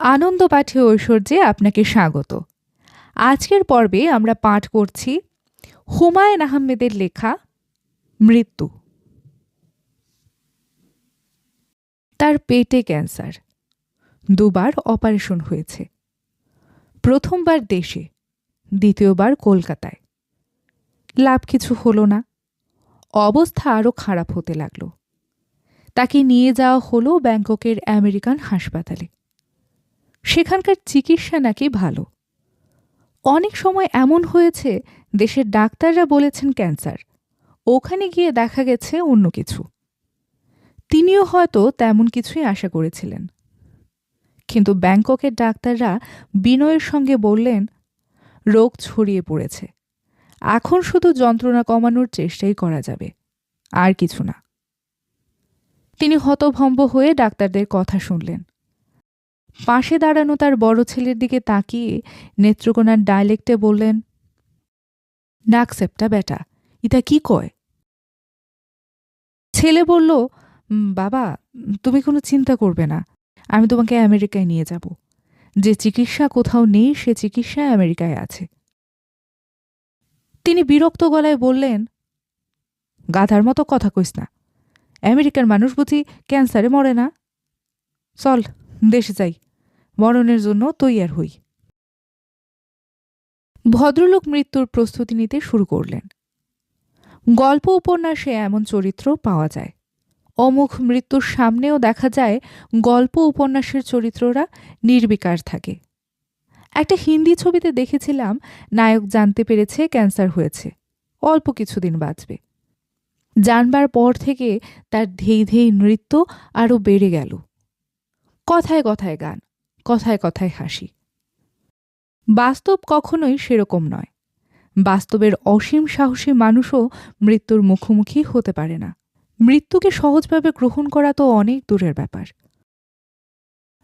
আনন্দ পাঠে ঐশ্বর্যে আপনাকে স্বাগত। আজকের পর্বে আমরা পাঠ করছি হুমায়ুন আহমেদের লেখা মৃত্যু। তার পেটে ক্যান্সার। দুবার অপারেশন হয়েছে। প্রথমবার দেশে, দ্বিতীয়বার কলকাতায়। লাভ কিছু হলো না। অবস্থা আরও খারাপ হতে লাগল। তাকে নিয়ে যাওয়া হলো ব্যাংককের আমেরিকান হাসপাতালে। সেখানকার চিকিৎসা নাকি ভালো। অনেক সময় এমন হয়েছে, দেশের ডাক্তাররা বলেছেন ক্যান্সার। ওখানে গিয়ে দেখা গেছে অন্য কিছু। তিনিও হয়তো তেমন কিছুই আশা করেছিলেন। কিন্তু ব্যাংককের ডাক্তাররা বিনয়ের সঙ্গে বললেন, রোগ ছড়িয়ে পড়েছে। এখন শুধু যন্ত্রণা কমানোর চেষ্টাই করা যাবে, আর কিছু না। তিনি হতভম্ব হয়ে ডাক্তারদের কথা শুনলেন। পাশে দাঁড়ানো তার বড় ছেলের দিকে তাকিয়ে নেত্রকোনার ডাইলেক্টে বললেন, নাকসেপটা বেটা, ইতা কি কয়? ছেলে বলল বাবা, তুমি কোনো চিন্তা করবে না, আমি তোমাকে আমেরিকায় নিয়ে যাব। যে চিকিৎসা কোথাও নেই, সে চিকিৎসা আমেরিকায় আছে। তিনি বিরক্ত গলায় বললেন, গাধার মতো কথা কইস না, আমেরিকার মানুষ বুঝি ক্যান্সারে মরে না। চল দেশে যাই। মরণের জন্য তৈয়ার হই। ভদ্রলোক মৃত্যুর প্রস্তুতি নিতে শুরু করলেন। গল্প উপন্যাসে এমন চরিত্র পাওয়া যায়। অমুখ মৃত্যুর সামনেও দেখা যায়, গল্প উপন্যাসের চরিত্ররা নির্বিকার থাকে। একটা হিন্দি ছবিতে দেখেছিলাম, নায়ক জানতে পেরেছে ক্যান্সার হয়েছে। অল্প কিছুদিন বাঁচবে। জানবার পর থেকে তার ধেই ধেই নৃত্য আরও বেড়ে গেল। কথায় কথায় গান, কথায় কথায় হাসি। বাস্তব কখনোই সেরকম নয়। বাস্তবের অসীম সাহসী মানুষও মৃত্যুর মুখোমুখি হতে পারে না। মৃত্যুকে সহজভাবে গ্রহণ করা তো অনেক দূরের ব্যাপার।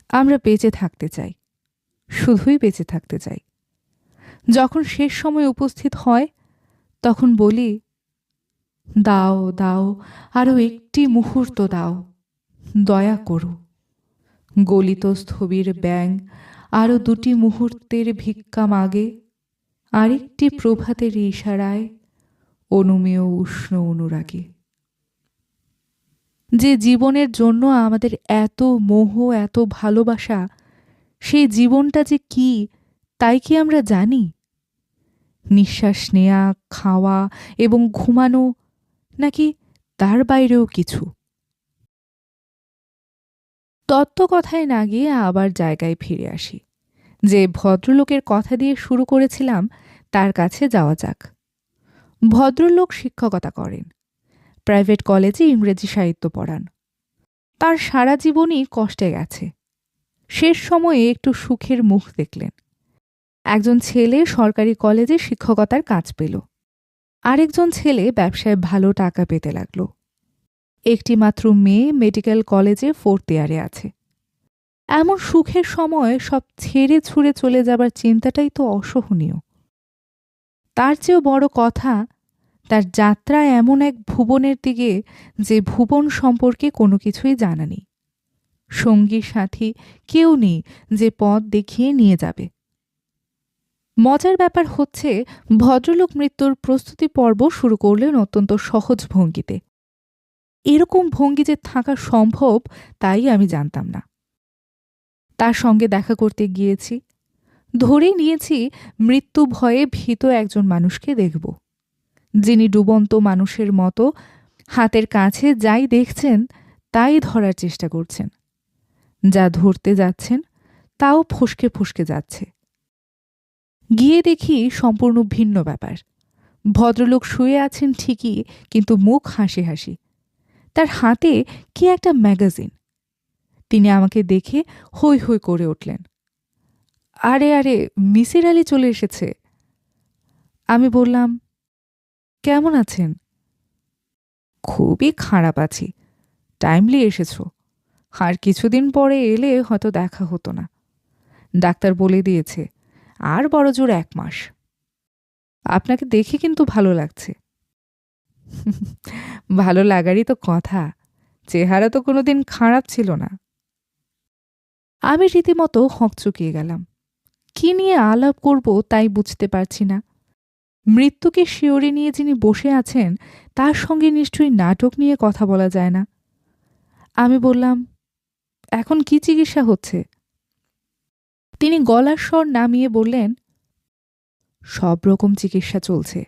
আমরা বেঁচে থাকতে চাই, শুধুই বেঁচে থাকতে চাই। যখন শেষ সময় উপস্থিত হয়, তখন বলি, দাও দাও, আরও একটি মুহূর্ত দাও, দয়া করো। গলিত স্থবির ব্যাং আরও দুটি মুহূর্তের ভিক্ষা মাগে, আরেকটি প্রভাতের ইশারায় অনুমেয় উষ্ণ অনুরাগে। যে জীবনের জন্য আমাদের এত মোহ, এত ভালোবাসা, সেই জীবনটা যে কি, তাই কি আমরা জানি? নিঃশ্বাস নেয়া, খাওয়া এবং ঘুমানো, নাকি তার বাইরেও কিছু? তত্ত্ব কথায় না গিয়ে আবার জায়গায় ফিরে আসি। যে ভদ্রলোকের কথা দিয়ে শুরু করেছিলাম, তার কাছে যাওয়া যাক। ভদ্রলোক শিক্ষকতা করেন। প্রাইভেট কলেজে ইংরেজি সাহিত্য পড়ান। তার সারা জীবনই কষ্টে গেছে। শেষ সময়ে একটু সুখের মুখ দেখলেন। একজন ছেলে সরকারি কলেজে শিক্ষকতার কাজ পেল। আরেকজন ছেলে ব্যবসায় ভালো টাকা পেতে লাগল। একটি মাত্র মেয়ে মেডিকেল কলেজে ফোর্থ ইয়ারে আছে। এমন সুখের সময় সব ছেড়ে ছুঁড়ে চলে যাবার চিন্তাটাই তো অসহনীয়। তার চেয়েও বড় কথা, তার যাত্রা এমন এক ভুবনের দিকে যে ভুবন সম্পর্কে কোনো কিছুই জানা নেই। সঙ্গী সাথী কেউ নেই যে পথ দেখিয়ে নিয়ে যাবে। মজার ব্যাপার হচ্ছে, ভদ্রলোক মৃত্যুর প্রস্তুতি পর্ব শুরু করলেন অত্যন্ত সহজ ভঙ্গিতে। এরকম ভঙ্গি যে থাকা সম্ভব, তাই আমি জানতাম না। তার সঙ্গে দেখা করতে গিয়েছি। ধরেই নিয়েছি মৃত্যু ভয়ে ভীত একজন মানুষকে দেখব। যিনি ডুবন্ত মানুষের মতো হাতের কাছে যাই দেখছেন, তাই ধরার চেষ্টা করছেন। যা ধরতে যাচ্ছেন, তাও ফসকে ফসকে যাচ্ছে। গিয়ে দেখি সম্পূর্ণ ভিন্ন ব্যাপার। ভদ্রলোক শুয়ে আছেন ঠিকই, কিন্তু মুখ হাসি হাসি। তার হাতে কি একটা ম্যাগাজিন। তিনি আমাকে দেখে হৈ হৈ করে উঠলেন। আরে আরে মিসির আলি চলে এসেছে। আমি বললাম, কেমন আছেন? খুবই খারাপ আছি। টাইমলি এসেছ। আর কিছুদিন পরে এলে হয়তো দেখা হতো না। ডাক্তার বলে দিয়েছে, আর বড় জোর এক মাস। আপনাকে দেখে কিন্তু ভালো লাগছে। ভালো লাগারই তো কথা। চেহারা তো কোনোদিন খারাপ ছিল না। আমি রীতিমতো হকচকিয়ে গেলাম। কি নিয়ে আলাপ করব তাই বুঝতে পারছি না। মৃত্যুকে শিওরে নিয়ে যিনি বসে আছেন, তার সঙ্গে নিশ্চয়ই নাটক নিয়ে কথা বলা যায় না। আমি বললাম, এখন কি চিকিৎসা হচ্ছে? তিনি গলার স্বর নামিয়ে বললেন, সব রকম চিকিৎসা চলছে।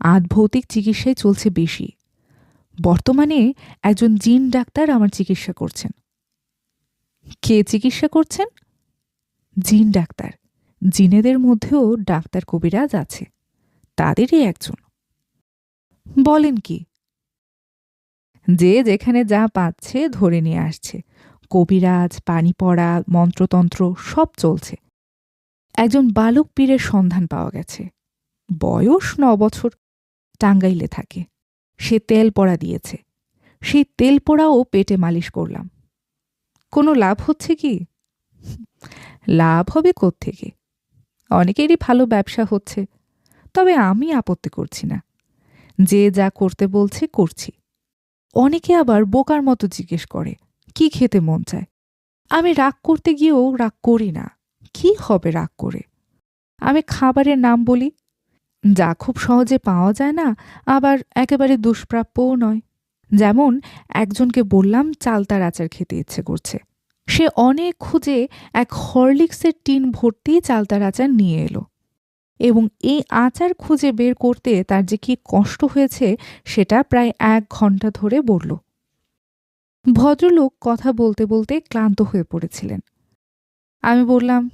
আধভৌতিক চিকিৎসাই চলছে বেশি। বর্তমানে একজন জিন ডাক্তার আমার চিকিৎসা করছেন। কে চিকিৎসা করছেন? জিন ডাক্তার। জিনেদের মধ্যেও ডাক্তার কবিরাজ আছে। তাদেরই একজন। বলেন কি? যে যেখানে যা পাচ্ছে ধরে নিয়ে আসছে। কবিরাজ পানি পড়া মন্ত্রতন্ত্র সব চলছে। একজন বালক পীরের সন্ধান পাওয়া গেছে। বয়স ন বছর। টাঙ্গাইলে থাকে। সে তেল পড়া দিয়েছে। সেই তেল পোড়াও পেটে মালিশ করলাম। কোনো লাভ হচ্ছে কি? লাভ হবে থেকে অনেকেরই ভালো ব্যবসা হচ্ছে, তবে আমি আপত্তি করছি না। যে যা করতে বলছে করছি। অনেকে আবার বোকার মতো জিজ্ঞেস করে, কি খেতে মন চায়? আমি রাগ করতে গিয়েও রাগ করি না। কি হবে রাগ করে? আমি খাবারের নাম বলি যা খুব সহজে পাওয়া যায় না, আবার একেবারে দুষ্প্রাপ্যও নয়। যেমন, একজনকে বললাম চালতার আচার খেতে ইচ্ছে করছে। সে অনেক খুঁজে এক হরলিক্সের টিন ভর্তি চালতার আচার নিয়ে এলো। এবং এই আচার খুঁজে বের করতে তার যে কি কষ্ট হয়েছে, সেটা প্রায় এক ঘণ্টা ধরে বলল। ভদ্রলোক কথা বলতে বলতে ক্লান্ত হয়ে পড়েছিলেন। আমি বললাম,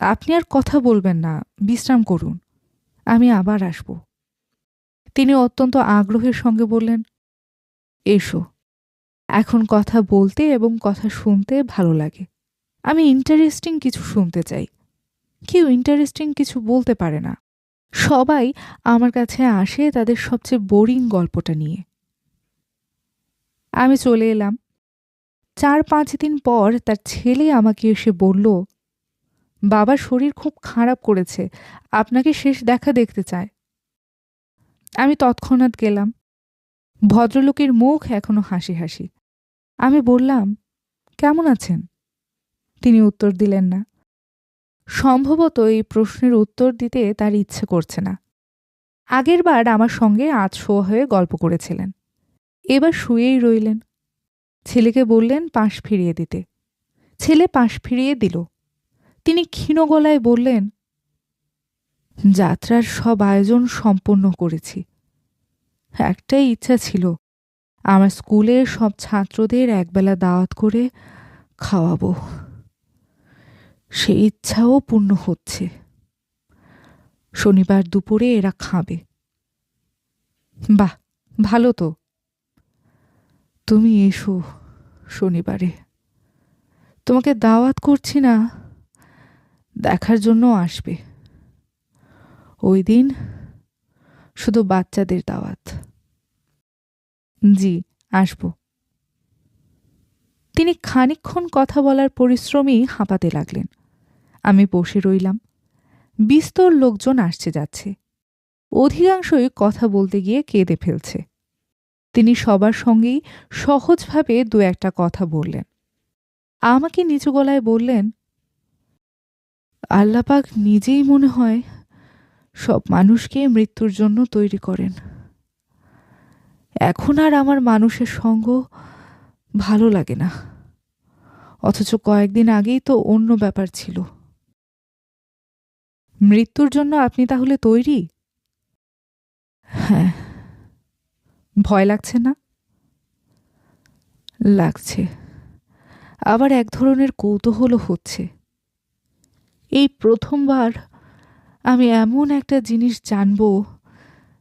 আপনি আর কথা বলবেন না, বিশ্রাম করুন। আমি আবার আসব। তিনি অত্যন্ত আগ্রহের সঙ্গে বললেন, এসো। এখন কথা বলতে এবং কথা শুনতে ভালো লাগে। আমি ইন্টারেস্টিং কিছু শুনতে চাই। কেউ ইন্টারেস্টিং কিছু বলতে পারে না। সবাই আমার কাছে আসে তাদের সবচেয়ে বোরিং গল্পটা নিয়ে। আমি চলে এলাম। চার পাঁচ দিন পর তার ছেলে আমাকে এসে বলল বাবার শরীর খুব খারাপ করেছে। আপনাকে শেষ দেখা দেখতে চায়। আমি তৎক্ষণাৎ গেলাম। ভদ্রলোকের মুখ এখনও হাসি হাসি আমি বললাম, কেমন আছেন? তিনি উত্তর দিলেন না। সম্ভবত এই প্রশ্নের উত্তর দিতে তার ইচ্ছে করছে না। আগেরবার আমার সঙ্গে আজ শোয়া হয়ে গল্প করেছিলেন। এবার শুয়েই রইলেন। ছেলেকে বললেন পাশ ফিরিয়ে দিতে। ছেলে পাশ ফিরিয়ে দিল। তিনি ক্ষীণ গলায় বললেন, যাত্রার সব আয়োজন সম্পন্ন করেছি। একটাই ইচ্ছা ছিল, আমার স্কুলের সব ছাত্রদের একবেলা দাওয়াত করে খাওয়াবো। সেই ইচ্ছাও পূর্ণ হচ্ছে। শনিবার দুপুরে এরা খাবে। বাহ, ভালো তো। তুমি এসো শনিবারে। তোমাকে দাওয়াত করছি না দেখার জন্য আসবে। ওই দিন শুধু বাচ্চাদের দাওয়াত। জি, আসব। তিনি খানিক্ষণ কথা বলার পরিশ্রমই হাঁপাতে লাগলেন। আমি বসে রইলাম। বিস্তর লোকজন আসছে যাচ্ছে। অধিকাংশই কথা বলতে গিয়ে কেঁদে ফেলছে। তিনি সবার সঙ্গেই সহজভাবে দু একটা কথা বললেন। আমাকে নিচু গলায় বললেন আল্লাপাক নিজেই মনে হয় সব মানুষকে মৃত্যুর জন্য তৈরি করেন। এখন আর আমার মানুষের সঙ্গ ভালো লাগে না। অথচ কয়েকদিন আগেই তো অন্য ব্যাপার ছিল। মৃত্যুর জন্য আপনি তাহলে তৈরি? হ্যাঁ। ভয় লাগছে না? লাগছে। আবার এক ধরনের কৌতূহলও হচ্ছে। এই প্রথমবার আমি এমন একটা জিনিস জানব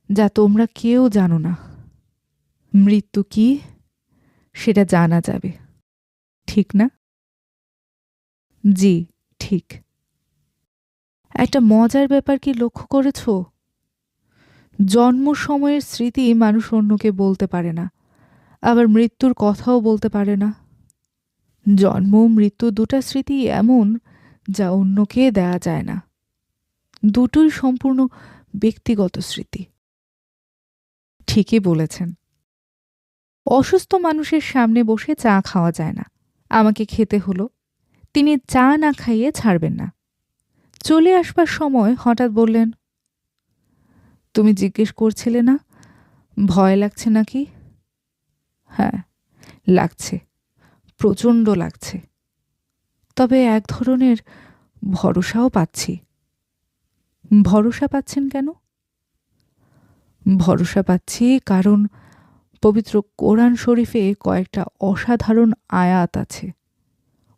যা তোমরা কেউ জানো না। মৃত্যু কি? সেটা জানা যাবে। ঠিক না? জি, ঠিক। একটা মজার ব্যাপার কি লক্ষ্য করেছ? জন্ম সময়ের স্মৃতি মানুষ অন্যকে বলতে পারে না, আবার মৃত্যুর কথাও বলতে পারে না। জন্ম, মৃত্যু দুটা স্মৃতি এমন যা অন্যকে দেয়া যায় না। দুটোই সম্পূর্ণ ব্যক্তিগত স্মৃতি। ঠিকই বলেছেন। অসুস্থ মানুষের সামনে বসে চা খাওয়া যায় না। আমাকে খেতে হলো। তিনি চা না খাইয়ে ছাড়বেন না। চলে আসবার সময় হঠাৎ বললেন, তুমি জিজ্ঞেস করছিলে না? ভয় লাগছে নাকি? হ্যাঁ লাগছে। প্রচণ্ড লাগছে। তবে এক ধরনের ভরসাও পাচ্ছি। ভরসা পাচ্ছেন কেন? ভরসা পাচ্ছি কারণ পবিত্র কোরআন শরীফে কয়েকটা অসাধারণ আয়াত আছে।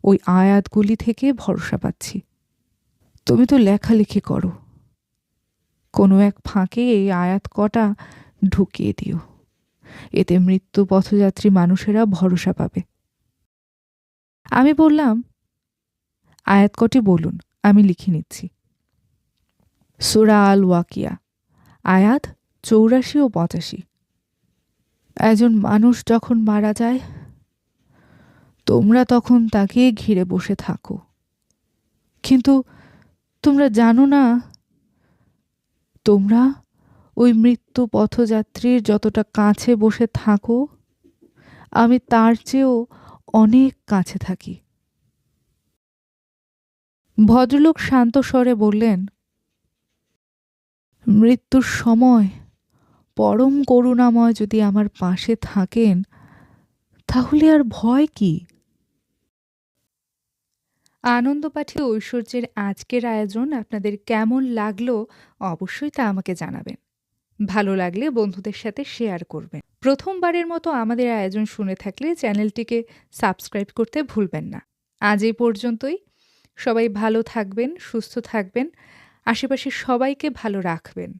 ওই আয়াতগুলি থেকে ভরসা পাচ্ছি। তুমি তো লেখালেখি করো। কোনো এক ফাঁকে এই আয়াত কটা ঢুকিয়ে দিও। এতে মৃত্যু পথযাত্রী মানুষেরা ভরসা পাবে। আমি বললাম আয়াত কটি বলুন, আমি লিখে নিচ্ছি। সুরা আল ওয়াকিয়া আয়াত চৌরাশি ও পঁচাশি। একজন মানুষ যখন মারা যায়, তোমরা তখন তাকে ঘিরে বসে থাকো। কিন্তু তোমরা জানো না, তোমরা ওই মৃত্যু পথযাত্রীর যতটা কাছে বসে থাকো, আমি তার চেয়েও অনেক কাছে থাকি। ভদ্রলোক শান্ত স্বরে বললেন, মৃত্যুর সময় পরম করুণাময় যদি আমার পাশে থাকেন, তাহলে আর ভয় কি? আনন্দপাঠী ঐশ্বর্যের আজকের আয়োজন আপনাদের কেমন লাগল অবশ্যই তা আমাকে জানাবেন। ভালো লাগলে বন্ধুদের সাথে শেয়ার করবেন। প্রথমবারের মতো আমাদের আয়োজন শুনে থাকলে চ্যানেলটিকে সাবস্ক্রাইব করতে ভুলবেন না। আজ এই পর্যন্তই। সবাই ভালো থাকবেন সুস্থ থাকবেন। আশেপাশে সবাইকে ভালো রাখবেন।